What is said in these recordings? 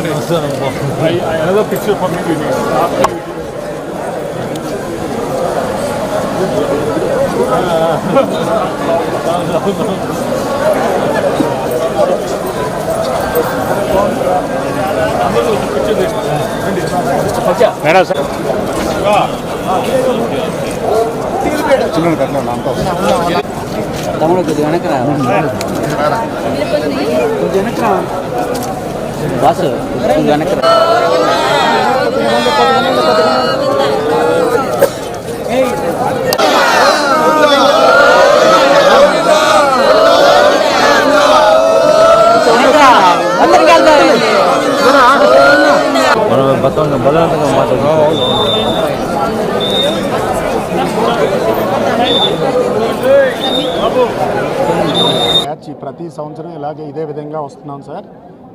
I, I, another picture for me we need. After you అందరూ ఒక picture తీసుకోండి. రండి. Mr. Fakya. మేడం సార్ తమ్ముడు కొద్దిగా వెనకరా కొద్దిగా వెనకరా బాసు కొద్దిగా బలవంతంగా మాట్లాడుతున్నాం ప్రతి సంవత్సరం ఇలాగే ఇదే విధంగా వస్తున్నాం సార్.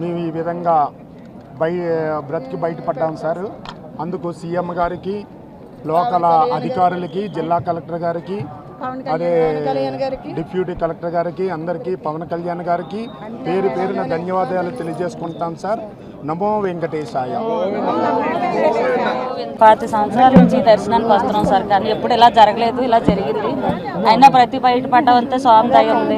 మేము ఈ విధంగా బయ బ్రతికి బయటపడ్డాం సార్. అందుకు సీఎం గారికి లోకల్ అధికారులకి జిల్లా కలెక్టర్ గారికి అదే డిప్యూటీ కలెక్టర్ గారికి అందరికీ పవన్ కళ్యాణ్ గారికి పేరు పేరున ధన్యవాదాలు. తెలియజేసుకుంటాం సార్. నమో వెంకటేశాయ. పాతి సంవత్సరాల నుంచి దర్శనానికి వస్తున్నాం సార్ కానీ ఎప్పుడు ఇలా జరగలేదు ఇలా జరిగింది. అయినా ప్రతి బయట పడ్డామంతే స్వామి దయ ఉంది.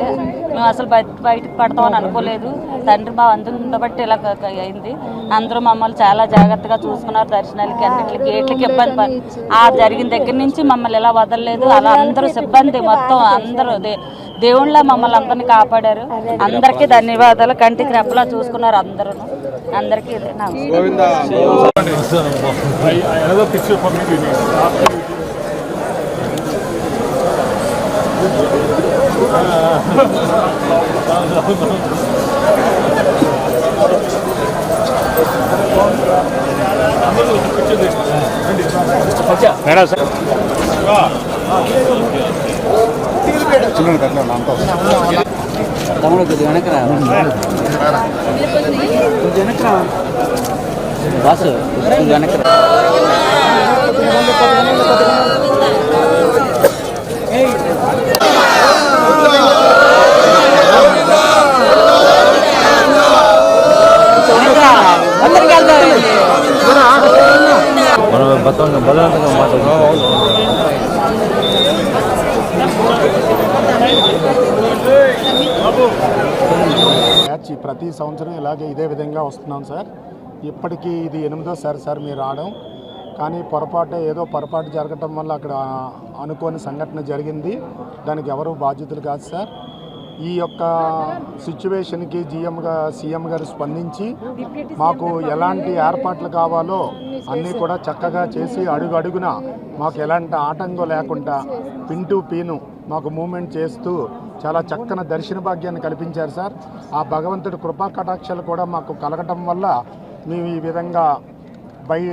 మేము అసలు బయట బయటకు పడతామని అనుకోలేదు. తండ్రి మా అందరూ ఉండబట్టి ఇలా అయింది. అందరూ మమ్మల్ని చాలా జాగ్రత్తగా చూసుకున్నారు దర్శనాలకి అన్నిటికి గేట్లకి ఇబ్బంది ఆ జరిగిన దగ్గర నుంచి మమ్మల్ని ఇలా వదలలేదు. అలా అందరూ సిబ్బంది మొత్తం అందరూ దే- దేవుళ్ళ మమ్మల్ని అందరినీ కాపాడారు. అందరికీ ధన్యవాదాలు. కంటికి రెప్పలా చూసుకున్నారు అందరూ అందరికీ ఇదే నా I, I, another picture for me we need. After you అందరూ ఒక picture తీసుకోండి. రండి. Mr. Fakya. మేడం సార్ తమ్ముడు కొద్దిగా వెనకరా కొద్దిగా వెనకరా బాసు కొద్దిగా వెనకరా అందరికి వెళ్తారు మనం బతం బలవంతంగా మాట్లాడుతున్నాం ప్రతి సంవత్సరం ఇలాగే ఇదే విధంగా వస్తున్నాం సార్. ఇప్పటికీ ఇది ఎనిమిదోసారి సార్ మీరు రావడం. కానీ పొరపాటు ఏదో పొరపాటు జరగటం వల్ల అక్కడ అనుకోని సంఘటన జరిగింది. దానికి ఎవరు బాధ్యతలు కాదు సార్. ఈ యొక్క సిచ్యువేషన్కి జిఎంగా సీఎం గారు స్పందించి మాకు ఎలాంటి ఏర్పాట్లు కావాలో అన్నీ కూడా చక్కగా చేసి అడుగు అడుగున మాకు ఎలాంటి ఆటంకం లేకుండా పిన్ టు పీను మాకు మూమెంట్ చేస్తూ చాలా చక్కని దర్శన భాగ్యాన్ని కల్పించారు సార్. ఆ భగవంతుడి కృపా కటాక్షాలు కూడా మాకు కలగటం వల్ల మేము ఈ విధంగా బయ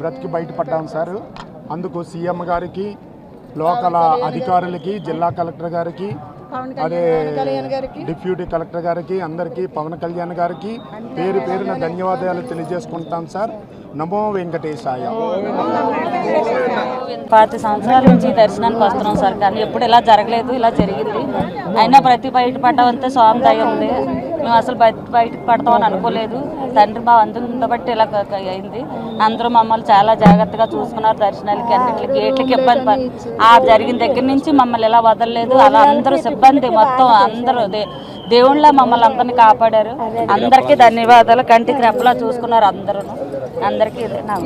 బ్రతికి బయటపడ్డాం సార్. అందుకు సీఎం గారికి లోకల్ అధికారులకి జిల్లా కలెక్టర్ గారికి అదే డిప్యూటీ కలెక్టర్ గారికి అందరికీ పవన్ కళ్యాణ్ గారికి పేరు పేరున ధన్యవాదాలు తెలియజేసుకుంటాం సార్. నమో వెంకటేశాయ. పాతి సంవత్సరాల నుంచి దర్శనానికి వస్తున్నాం సార్. కానీ ఎప్పుడు ఇలా జరగలేదు ఇలా జరిగింది. అయినా ప్రతి బయట పడ్డామంతే స్వామి దయ ఉంది. మేము అసలు బయట బయటకు పడతామని అనుకోలేదు. తండ్రి మా అందరూ బట్టి ఇలా అయింది. అందరూ మమ్మల్ని చాలా జాగ్రత్తగా చూసుకున్నారు దర్శనాలకి అన్నింటికి గేట్లకి ఇబ్బంది ఆ జరిగిన దగ్గర నుంచి మమ్మల్ని ఇలా వదలలేదు. అలా అందరూ సిబ్బంది మొత్తం అందరూ దేవుళ్ళ మమ్మల్ని అందరినీ కాపాడారు. అందరికీ ధన్యవాదాలు. కంటికి రెప్పలా చూసుకున్నారు అందరూ అందరికీ ఇదే నా